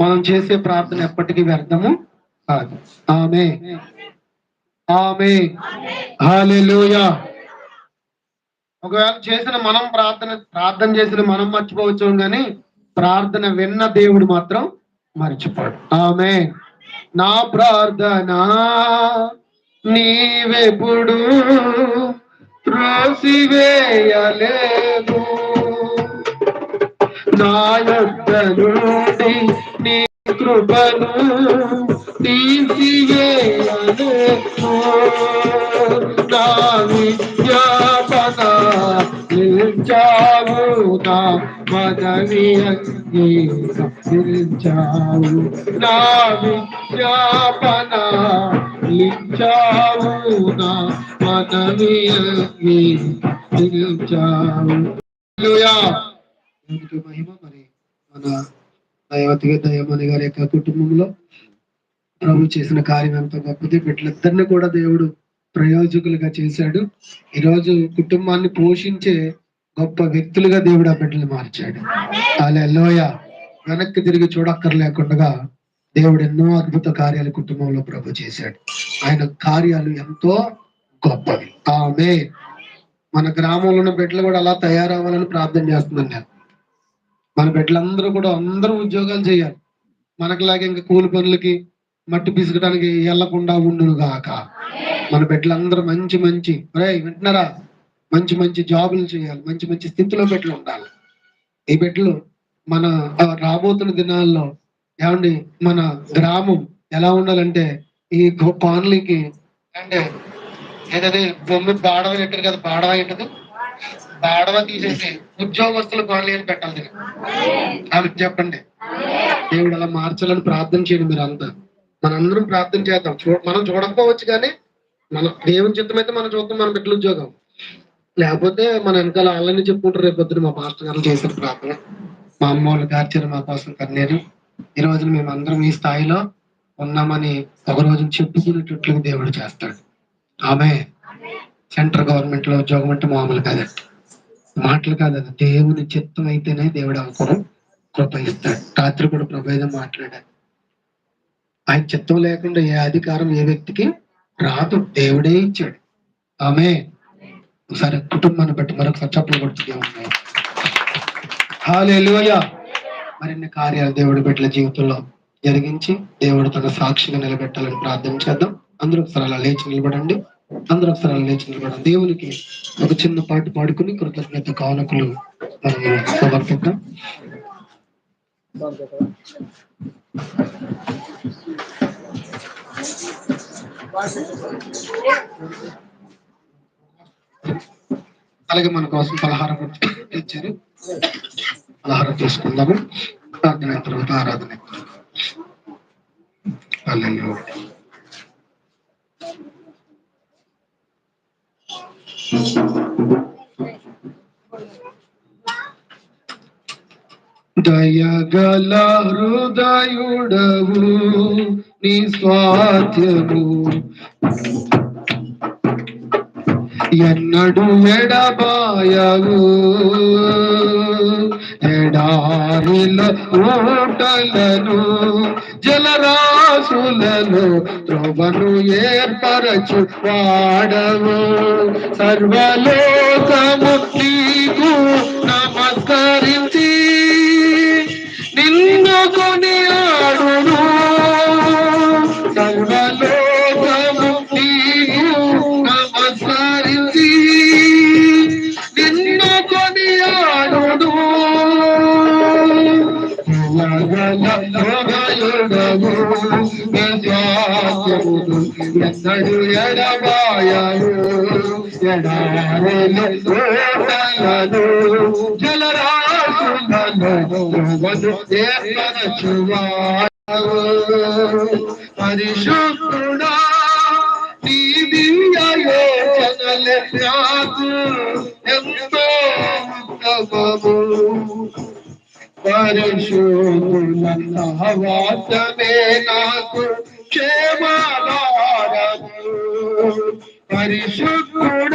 మనం చేసే ప్రార్థన ఎప్పటికీ వ్యర్థము కాదు. ఆమె ఆమె హాలెలూయా ఒకవేళ చేసిన మనం ప్రార్థన ప్రార్థన చేసిన మనం మర్చిపోవచ్చు కానీ ప్రార్థన విన్న దేవుడు మాత్రం మర్చిపోడు. ఆమె నా ప్రార్థన నీవెప్పుడు త్రోసివేయలేదు నా యొక్క నుండి నీ కృపను తీసివేయలేదు నా విజ్ఞాపన నిలిచావు నా మనవి అంగీకరించావు నా విజ్ఞాపన నిలిచావు నా మనవి అంగీకరించావు హల్లెలూయా దేవునికి మహిమ మరి మన దైవతిగా దయమణి గారి యొక్క కుటుంబంలో ప్రభు చేసిన కార్యం ఎంతో గొప్పది. బిడ్డలిద్దరిని కూడా దేవుడు ప్రయోజకులుగా చేశాడు. ఈరోజు కుటుంబాన్ని పోషించే గొప్ప వ్యక్తులుగా దేవుడు ఆ బిడ్డలు మార్చాడు. అలా లోయ వెనక్కి తిరిగి చూడక్కర్లేకుండా దేవుడు ఎన్నో అద్భుత కార్యాలు కుటుంబంలో ప్రభు చేశాడు. ఆయన కార్యాలు ఎంతో గొప్పవి. ఆమె మన గ్రామంలో ఉన్న బిడ్డలు కూడా అలా తయారవ్వాలని ప్రార్థన చేస్తున్నాను నేను. మన బిడ్డలందరూ కూడా అందరూ ఉద్యోగాలు చేయాలి. మనకులాగా ఇంకా కూలి పనులకి మట్టి పిసకడానికి వెళ్ళకుండా ఉండును గాక. మన బిడ్డలందరూ మంచి మంచి రే వింటున్నారా? మంచి మంచి జాబులు చేయాలి. మంచి మంచి స్థితిలో బిడ్డలు ఉండాలి. ఈ బిడ్డలు మన రాబోతున్న దినాల్లో ఏమండి మన గ్రామం ఎలా ఉండాలంటే ఈ గో- కాలనీకి అంటే ఏదైతే బొమ్మ బాడవ పెట్టారు కదా బాడవ ఏంటది? బాడవ తీసేసి ఉద్యోగస్తులు కాలనీ అని పెట్టాలి దీనికి. చెప్పండి. దేవుడు అలా మార్చాలని ప్రార్థన చేయండి మీరు అంతా. మనందరం ప్రార్థన చేద్దాం. చూ మనం చూడకపోవచ్చు కానీ మన దేవుని చిత్తం అయితే మనం చూద్దాం మన బిడ్డల ఉద్యోగం. లేకపోతే మన వెనకాల వాళ్ళని చెప్పుకుంటారు రేపు పొద్దున మా పాస్టర్ గారు చేసిన ప్రార్థన. మా అమ్మ వాళ్ళు గార్చారు మా కోసం కన్నేరు. ఈ రోజున మేము అందరం ఈ స్థాయిలో ఉన్నామని ఒక రోజు చెప్పుకునేటట్లు దేవుడు చేస్తాడు. ఆమె సెంట్రల్ గవర్నమెంట్లో ఉద్యోగం అంటే మామూలు కాదండి. మాటలు కాదు అది. దేవుని చిత్తం అయితేనే దేవుడు అవసరం కృప ఇస్తాడు. రాత్రి కూడా ప్రభు మాట్లాడాడు ఆయన చిత్తం లేకుండా ఏ అధికారం ఏ వ్యక్తికి రాదు. దేవుడే ఇచ్చాడు. ఆమె ఒకసారి కుటుంబాన్ని బట్టి మరొకసారి చప్పలు కొడుతూనే ఉన్నాయి హాలేలుయ మరిన్ని కార్యాలు దేవుడి బిడ్డల జీవితంలో జరిగించి దేవుడు తన సాక్షిగా నిలబెట్టాలని ప్రార్థన చేద్దాం. అందరూ ఒకసారి అలా లేచి నిలబడండి. అందరూ ఒకసారి లేచిన దేవునికి ఒక చిన్న పాట పాడుకుని కృతజ్ఞత కానుకలు మనం సమర్పిద్దాం. అలాగే మన కోసం పలహారం ఇచ్చారు. పలహారం తీసుకుందాము. ప్రార్థన తర్వాత ఆరాధన దయగల హృదయుడవు నీ స్వాధ్యము ఎన్నడు ఎడబాయవు. ఎడారిల ఊటలను జలరాశులను త్రోవను ఏర్పరచు వాడవు సర్వలోక ఎన్నడు ఎడబాయను ఎడారెలు ఓటలను జలరాశులను ధ్రువను ఏర్పరచువాడు పరిశుద్ధుడా దివ్య యోచనలే ఎంతో ఉత్తమము పరిశుద్ధులన్న వాసనే నాకు క్షేమాధారము పరిశుద్ధుడా